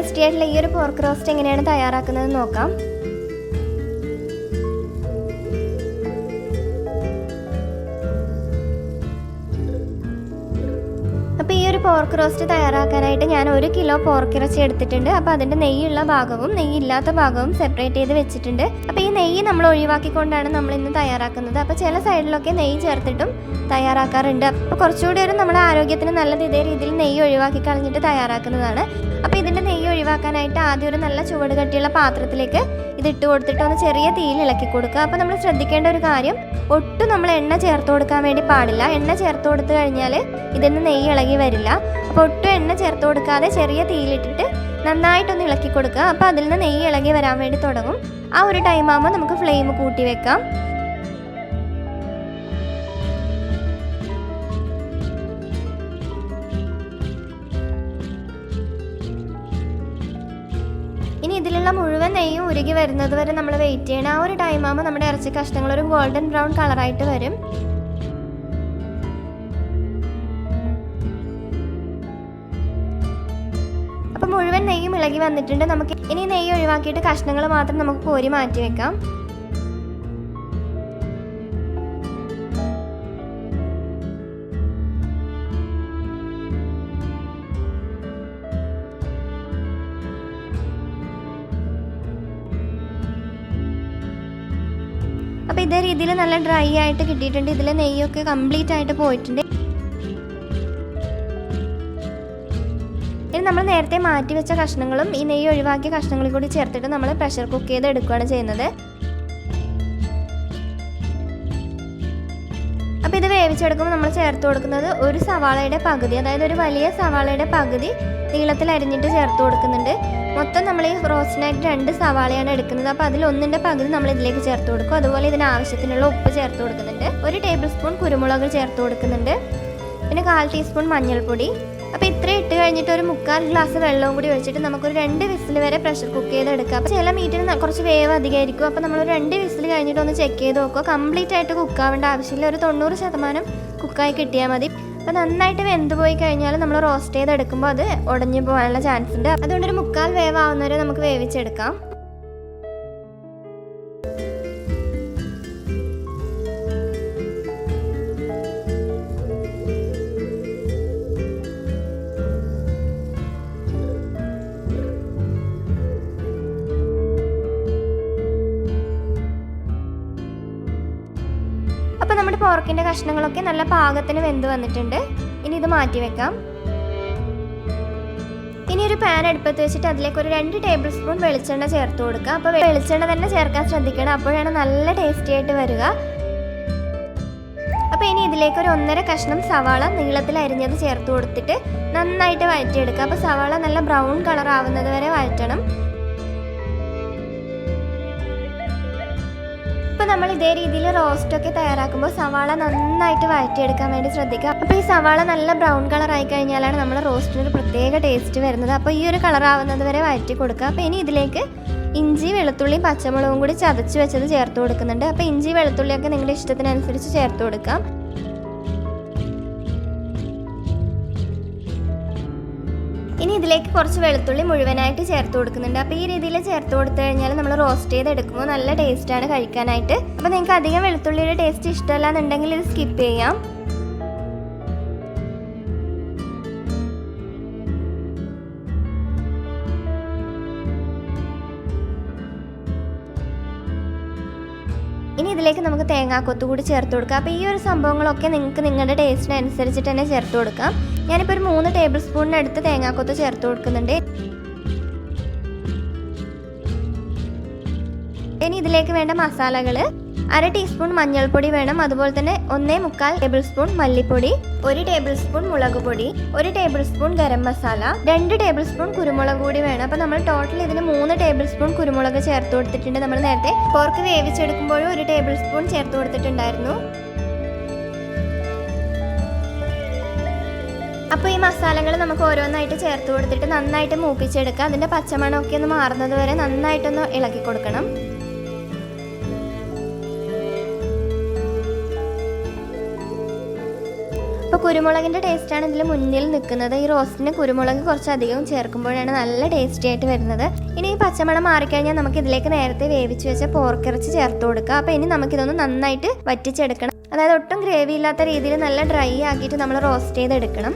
Tasty ആയിട്ടുള്ള ഈ ഒരു പോർക്ക് റോസ്റ്റ് എങ്ങനെയാണ് തയ്യാറാക്കുന്നത് നോക്കാം. അപ്പോൾ ഈ ഒരു പോർക്ക് റോസ്റ്റ് തയ്യാറാക്കാനായിട്ട് ഞാൻ ഒരു കിലോ പോർക്ക് ഇറച്ചി എടുത്തിട്ടുണ്ട്. അപ്പോൾ അതിന്റെ നെയ്യുള്ള ഭാഗവും നെയ്യില്ലാത്ത ഭാഗവും സെപ്പറേറ്റ് ചെയ്ത് വെച്ചിട്ടുണ്ട്. അപ്പോൾ ഈ നെയ്യ് നമ്മൾ ഒഴിവാക്കിക്കൊണ്ടാണ് നമ്മൾ ഇന്ന് തയ്യാറാക്കുന്നത്. അപ്പോൾ ചില സൈഡിലൊക്കെ നെയ്യ് ചേർത്തിട്ടും തയ്യാറാക്കാറുണ്ട്. അപ്പോൾ കുറച്ചുകൂടി ഒരു നമ്മുടെ ആരോഗ്യത്തിന് നല്ലത് ഇതേ രീതിയിൽ നെയ്യ് ഒഴിവാക്കി കളഞ്ഞിട്ട് തയ്യാറാക്കുന്നതാണ്. അപ്പോൾ ഇതിന്റെ നെയ്യ് ഒഴിവാക്കാനായിട്ട് ആദ്യം ഒരു നല്ല ചുവട് കട്ടിയുള്ള പാത്രത്തിലേക്ക് ഇത് ഇട്ട് കൊടുത്തിട്ട് ഒന്ന് ചെറിയ തീയിൽ ഇളക്കി കൊടുക്കുക. അപ്പോൾ നമ്മൾ ശ്രദ്ധിക്കേണ്ട ഒരു കാര്യം ഒട്ടും നമ്മൾ എണ്ണ ചേർത്ത് കൊടുക്കാൻ വേണ്ടി പാടില്ല. എണ്ണ ചേർത്ത് കൊടുത്തു കഴിഞ്ഞാൽ ഇതിന് നെയ്യ് ഇളകി വരില്ല. അപ്പോൾ ഒട്ടും എണ്ണ ചേർത്ത് കൊടുക്കാതെ ചെറിയ തീയിലിട്ടിട്ട് നന്നായിട്ടൊന്ന് ഇളക്കി കൊടുക്കുക. അപ്പോൾ അതിൽ നിന്ന് നെയ്യ് ഇളകി വരാൻ വേണ്ടി തുടങ്ങും. ആ ഒരു ടൈം ആകുമ്പോൾ നമുക്ക് ഫ്ലെയിം കൂട്ടി വെക്കാം. നെയ്യും ഉരുകി വരുന്നത് വരെ നമ്മൾ വെയിറ്റ് ചെയ്യണം. ആ ഒരു ടൈം ആകുമ്പോൾ നമ്മുടെ ഇറച്ചി കഷ്ണങ്ങൾ ഒരു ഗോൾഡൻ ബ്രൗൺ കളറായിട്ട് വരും. അപ്പോൾ മുഴുവൻ നെയ്യും ഇളകി വന്നിട്ടുണ്ട്. നമുക്ക് ഇനി നെയ്യ് ഒഴിവാക്കിയിട്ട് കഷ്ണങ്ങൾ മാത്രം നമുക്ക് കോരി മാറ്റി വെക്കാം. അപ്പോൾ ഇതേ രീതിയിൽ നല്ല ഡ്രൈ ആയിട്ട് കിട്ടിയിട്ടുണ്ട്. ഇതിലെ നെയ്യൊക്കെ കംപ്ലീറ്റ് ആയിട്ട് പോയിട്ടുണ്ട്. ഇനി നമ്മൾ നേരത്തെ മാറ്റി വെച്ച കഷ്ണങ്ങളും ഈ നെയ്യ് ഒഴിവാക്കിയ കഷ്ണങ്ങളും കൂടി ചേർത്തിട്ട് നമ്മൾ പ്രഷർ കുക്ക് ചെയ്ത് എടുക്കുകയാണ് ചെയ്യുന്നത്. അപ്പോൾ ഇത് വേവിച്ചെടുക്കുമ്പോൾ നമ്മൾ ചേർത്ത് കൊടുക്കുന്നത് ഒരു സവാളയുടെ പകുതി അതായത് ഒരു വലിയ സവാളയുടെ പകുതി നീളത്തിൽ അരിഞ്ഞിട്ട് ചേർത്ത് കൊടുക്കുന്നുണ്ട്. മൊത്തം നമ്മൾ ഈ ഫ്രോസനായിട്ട് രണ്ട് സവാളയാണ് എടുക്കുന്നത്. അപ്പോൾ അതിൽ ഒന്നിന്റെ പകുതി നമ്മൾ ഇതിലേക്ക് ചേർത്ത് കൊടുക്കും. അതുപോലെ ഇതിന് ആവശ്യത്തിനുള്ള ഉപ്പ് ചേർത്ത് കൊടുക്കുന്നുണ്ട്. ഒരു ടേബിൾ സ്പൂൺ കുരുമുളക് ചേർത്ത് കൊടുക്കുന്നുണ്ട്. പിന്നെ കാൽ ടീസ്പൂൺ മഞ്ഞൾപ്പൊടി. അപ്പോൾ ഇത്രയും ഇട്ട് കഴിഞ്ഞിട്ട് ഒരു മുക്കാൽ ഗ്ലാസ് വെള്ളവും കൂടി ഒഴിച്ചിട്ട് നമുക്കൊരു രണ്ട് വിസിൽ വരെ പ്രഷർ കുക്ക് ചെയ്ത് എടുക്കുക അപ്പോൾ ചില മീറ്റിന് കുറച്ച് വേവ് അധികമായിരിക്കും. അപ്പോൾ നമ്മൾ രണ്ട് വിസിൽ കഴിഞ്ഞിട്ട് ഒന്ന് ചെക്ക് ചെയ്ത് നോക്കുക. കംപ്ലീറ്റ് ആയിട്ട് കുക്കാവേണ്ട ആവശ്യമില്ല. ഒരു തൊണ്ണൂറ് ശതമാനം കുക്കായി കിട്ടിയാൽ മതി. അപ്പോൾ നന്നായിട്ട് വെന്ത് പോയി കഴിഞ്ഞാൽ നമ്മൾ റോസ്റ്റ് ചെയ്തെടുക്കുമ്പോൾ അത് ഉടഞ്ഞു പോകാനുള്ള ചാൻസ് ഉണ്ട്. അതുകൊണ്ട് ഒരു മുക്കാൽ വേവ് ആവുന്നവരെ നമുക്ക് വേവിച്ചെടുക്കാം. പോർക്കിന്റെ കഷ്ണങ്ങളൊക്കെ നല്ല പാകത്തിന് വെന്ത് വന്നിട്ടുണ്ട്. ഇനി ഇത് മാറ്റി വെക്കാം. ഇനി ഒരു പാൻ അടുപ്പത്ത് വെച്ചിട്ട് അതിലേക്ക് ഒരു രണ്ട് ടേബിൾ സ്പൂൺ വെളിച്ചെണ്ണ ചേർത്ത് കൊടുക്കുക അപ്പോൾ വെളിച്ചെണ്ണ തന്നെ ചേർക്കാൻ ശ്രദ്ധിക്കണം. അപ്പോഴാണ് നല്ല ടേസ്റ്റി ആയിട്ട് വരിക. അപ്പോൾ ഇനി ഇതിലേക്ക് ഒരു ഒന്നര കഷ്ണം സവാള നീളത്തിൽ അരിഞ്ഞത് ചേർത്ത് കൊടുത്തിട്ട് നന്നായിട്ട് വഴറ്റിയെടുക്കുക അപ്പോൾ സവാള നല്ല ബ്രൗൺ കളർ ആവുന്നത് വരെ വഴറ്റണം. നമ്മൾ ഇതേ രീതിയിൽ റോസ്റ്റ് ഒക്കെ തയ്യാറാക്കുമ്പോൾ സവാള നന്നായിട്ട് വഴറ്റിയെടുക്കാൻ വേണ്ടി ശ്രദ്ധിക്കുക. അപ്പോൾ ഈ സവാള നല്ല ബ്രൗൺ കളർ ആയി കഴിഞ്ഞാലാണ് നമ്മൾ റോസ്റ്റിന് ഒരു പ്രത്യേക ടേസ്റ്റ് വരുന്നത്. അപ്പോൾ ഈ ഒരു കളർ ആവുന്നത് വരെ വഴറ്റി കൊടുക്കുക. അപ്പോൾ ഇനി ഇതിലേക്ക് ഇഞ്ചി വെളുത്തുള്ളിയും പച്ചമുളകും കൂടി ചതച്ച് വെച്ചത് ചേർത്ത് കൊടുക്കുന്നുണ്ട്. അപ്പോൾ ഇഞ്ചി വെളുത്തുള്ളിയൊക്കെ നിങ്ങളുടെ ഇഷ്ടത്തിനനുസരിച്ച് ചേർത്ത് കൊടുക്കാം. ഇതിലേക്ക് കുറച്ച് വെളുത്തുള്ളി മുഴുവനായിട്ട് ചേർത്ത് കൊടുക്കുന്നുണ്ട്. അപ്പോൾ ഈ രീതിയിൽ ചേർത്ത് കൊടുത്തു കഴിഞ്ഞാൽ നമ്മൾ റോസ്റ്റ് ചെയ്ത് എടുക്കുമ്പോൾ നല്ല ടേസ്റ്റാണ് കഴിക്കാനായിട്ട്. അപ്പോൾ നിങ്ങൾക്ക് അധികം വെളുത്തുള്ളിയുടെ ടേസ്റ്റ് ഇഷ്ടമല്ല എന്നുണ്ടെങ്കിൽ ഇത് സ്കിപ്പ് ചെയ്യാം. ഇനി ഇതിലേക്ക് നമുക്ക് തേങ്ങാക്കൊത്ത് കൂടി ചേർത്ത് കൊടുക്കാം. അപ്പോൾ ഈ ഒരു സംഭവങ്ങളൊക്കെ നിങ്ങൾക്ക് നിങ്ങളുടെ ടേസ്റ്റിന് അനുസരിച്ചിട്ട് തന്നെ ചേർത്ത് കൊടുക്കാം. ഞാനിപ്പോൾ ഒരു മൂന്ന് ടേബിൾ സ്പൂണിനടുത്ത് തേങ്ങാക്കൊത്ത് ചേർത്ത് കൊടുക്കുന്നുണ്ട്. ഇനി ഇതിലേക്ക് വേണ്ട മസാലകൾ അര ടീസ്പൂൺ മഞ്ഞൾപ്പൊടി വേണം. അതുപോലെ തന്നെ ഒന്നേ മുക്കാൽ ടേബിൾ സ്പൂൺ മല്ലിപ്പൊടി ഒരു ടേബിൾ സ്പൂൺ മുളക് പൊടി ഒരു ടേബിൾ സ്പൂൺ ഗരം മസാല രണ്ട് ടേബിൾ സ്പൂൺ കുരുമുളക് കൂടി വേണം. അപ്പോൾ നമ്മൾ ടോട്ടൽ ഇതിന് മൂന്ന് ടേബിൾ സ്പൂൺ കുരുമുളക് ചേർത്ത് കൊടുത്തിട്ടുണ്ട്. നമ്മൾ നേരത്തെ പോർക്ക് വേവിച്ചെടുക്കുമ്പോഴും ഒരു ടേബിൾ സ്പൂൺ ചേർത്ത് കൊടുത്തിട്ടുണ്ടായിരുന്നു. അപ്പോൾ ഈ മസാലകൾ നമുക്ക് ഓരോന്നായിട്ട് ചേർത്ത് കൊടുത്തിട്ട് നന്നായിട്ട് മൂപ്പിച്ചെടുക്കുക. അതിന്റെ പച്ചമണമൊക്കെ ഒന്ന് മാറുന്നത് വരെ നന്നായിട്ടൊന്ന് ഇളക്കി കൊടുക്കണം. ഇപ്പോൾ കുരുമുളകിന്റെ ടേസ്റ്റാണ് ഇതിൽ മുന്നിൽ നിൽക്കുന്നത്. ഈ റോസ്റ്റിന് കുരുമുളക് കുറച്ചധികം ചേർക്കുമ്പോഴാണ് നല്ല ടേസ്റ്റി ആയിട്ട് വരുന്നത്. ഇനി ഈ പച്ചമണം മാറിക്കഴിഞ്ഞാൽ നമുക്ക് ഇതിലേക്ക് നേരത്തെ വേവിച്ച് വെച്ച പോർക്കിറച്ചി ചേർത്ത് കൊടുക്കുക. അപ്പോൾ ഇനി നമുക്കിതൊന്ന് നന്നായിട്ട് വറ്റിച്ചെടുക്കണം. അതായത് ഒട്ടും ഗ്രേവി ഇല്ലാത്ത രീതിയിൽ നല്ല ഡ്രൈ ആക്കിയിട്ട് നമ്മൾ റോസ്റ്റ് ചെയ്തെടുക്കണം.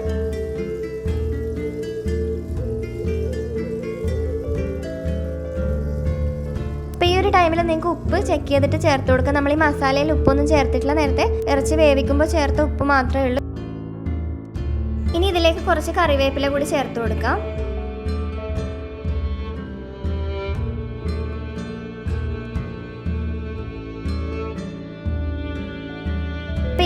ടൈമിൽ നിങ്ങൾക്ക് ഉപ്പ് ചെക്ക് ചെയ്തിട്ട് ചേർത്ത് കൊടുക്കുക. നമ്മൾ ഈ മസാലയിൽ ഉപ്പൊന്നും ചേർത്തിട്ടില്ല. നേരത്തെ ഇറച്ചി വേവിക്കുമ്പോൾ ചേർത്ത ഉപ്പ് മാത്രമേ ഉള്ളൂ. ഇനി ഇതിലേക്ക് കുറച്ച് കറിവേപ്പില കൂടി ചേർത്ത് കൊടുക്കാം.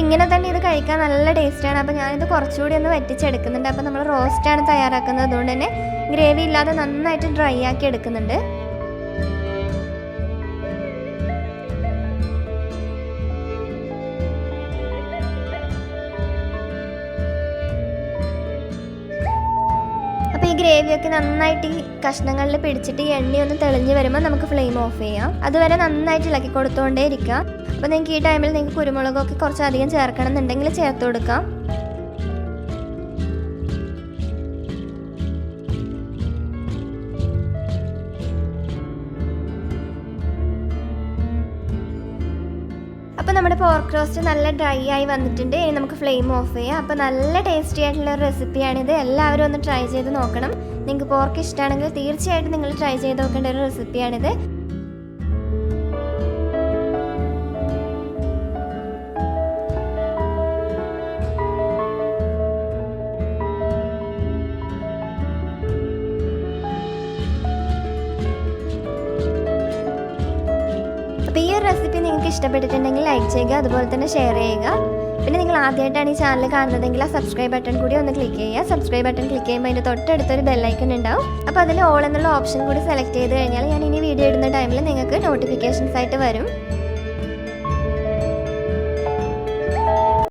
ഇങ്ങനെ തന്നെ ഇത് കഴിക്കാൻ നല്ല ടേസ്റ്റാണ് അപ്പോൾ ഞാനിത് കുറച്ചുകൂടി ഒന്ന് വറ്റിച്ചെടുക്കുന്നുണ്ട്. അപ്പോൾ നമ്മൾ റോസ്റ്റാണ് തയ്യാറാക്കുന്നത്. അതുകൊണ്ട് തന്നെ ഗ്രേവി ഇല്ലാതെ നന്നായിട്ട് ഡ്രൈ ആക്കി എടുക്കുന്നുണ്ട്. ഗ്രേവിയൊക്കെ നന്നായിട്ട് ഈ കഷ്ണങ്ങളിൽ പിടിച്ചിട്ട് ഈ ഒന്ന് തെളിഞ്ഞ് വരുമ്പോൾ നമുക്ക് ഫ്ലെയിം ഓഫ് ചെയ്യാം. അതുവരെ നന്നായിട്ട് ഇളക്കി കൊടുത്തുകൊണ്ടേ ഇരിക്കാം. അപ്പോൾ നിങ്ങൾക്ക് ഈ ടൈമിൽ നിങ്ങൾക്ക് കുരുമുളകൊക്കെ കുറച്ചധികം ചേർക്കണം എന്നുണ്ടെങ്കിൽ ചേർത്ത് കൊടുക്കാം. നമ്മുടെ പോർക്ക് റോസ്റ്റ് നല്ല ഡ്രൈ ആയി വന്നിട്ടുണ്ട്. ഇനി നമുക്ക് ഫ്ലെയിം ഓഫ് ചെയ്യാം. അപ്പോൾ നല്ല ടേസ്റ്റി ആയിട്ടുള്ള ഒരു റെസിപ്പിയാണിത് എല്ലാവരും ഒന്ന് ട്രൈ ചെയ്ത് നോക്കണം. നിങ്ങൾക്ക് പോർക്ക് ഇഷ്ടമാണെങ്കിൽ തീർച്ചയായിട്ടും നിങ്ങൾ ട്രൈ ചെയ്ത് നോക്കേണ്ട ഒരു റെസിപ്പിയാണിത് റെസിപ്പി നിങ്ങൾക്ക് ഇഷ്ടപ്പെട്ടിട്ടുണ്ടെങ്കിൽ ലൈക്ക് ചെയ്യുക അതുപോലെ തന്നെ ഷെയർ ചെയ്യുക. പിന്നെ നിങ്ങൾ ആദ്യമായിട്ടാണ് ഈ ചാനൽ കാണുന്നതെങ്കിൽ ആ സബ്സ്ക്രൈബ് ബട്ടൺ കൂടി ഒന്ന് ക്ലിക്ക് ചെയ്യുക. സബ്സ്ക്രൈബ് ബട്ടൺ ക്ലിക്ക് ചെയ്യുമ്പോൾ അതിന്റെ തൊട്ടടുത്തൊരു ബെല്ലൈക്കൺ ഉണ്ടാവും. അപ്പോൾ അതിൽ ഓൾ എന്നുള്ള ഓപ്ഷൻ കൂടി സെലക്ട് ചെയ്ത് കഴിഞ്ഞാൽ ഞാൻ ഇനി വീഡിയോ ഇടുന്ന ടൈമിൽ നിങ്ങൾക്ക് നോട്ടിഫിക്കേഷൻസ് ആയിട്ട് വരും.